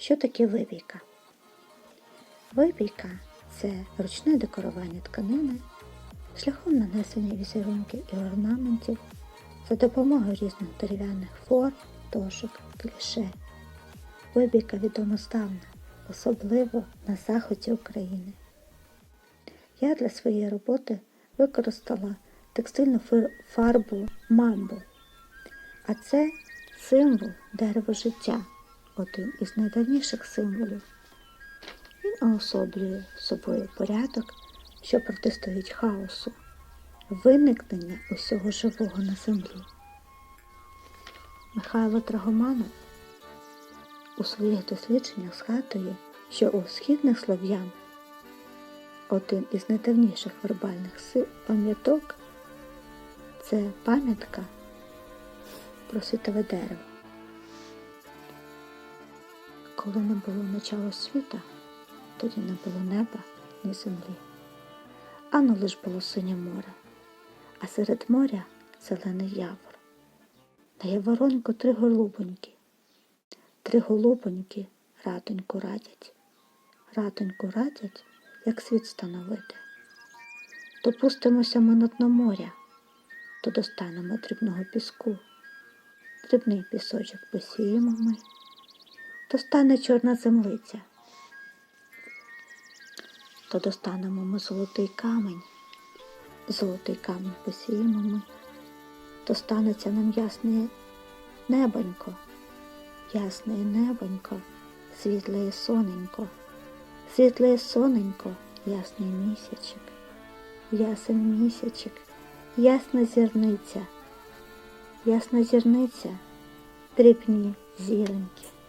Що таке вибійка? Вибійка це ручне декорування тканини шляхом нанесення візерунків і орнаментів за допомогою різних дерев'яних форм, дошок, кліше. Вибійка відома здавна, особливо на заході України. Я для своєї роботи використала текстильну фарбу мамбу, а це символ дерева життя, один із найдавніших символів. Він уособлює собою порядок, що протистоїть хаосу, виникнення усього живого на землі. Михайло Драгоманов у своїх дослідженнях згадує, що у східних слов'ян один із найдавніших вербальних си- пам'яток це пам'ятка про світове дерево. Коли не було начала світа, тоді не було неба ні землі. Ано лиш було синє море, а серед моря зелений явор. На явороньку три голубоньки. Три голубоньки радоньку радять. Радоньку радять, як світ становити. Допустимося ми на дно моря, то достанемо дрібного піску. Дрібний пісочок посіємо ми, то стане чорна землиця. То достанемо ми золотий камінь, золотий камінь посіємо ми, то станеться нам ясне небонько, ясне небонько, світле соненько, світле соненько, ясний місячик, ясен місячик, ясна зірниця, ясна зірниця, дрібні зіроньки.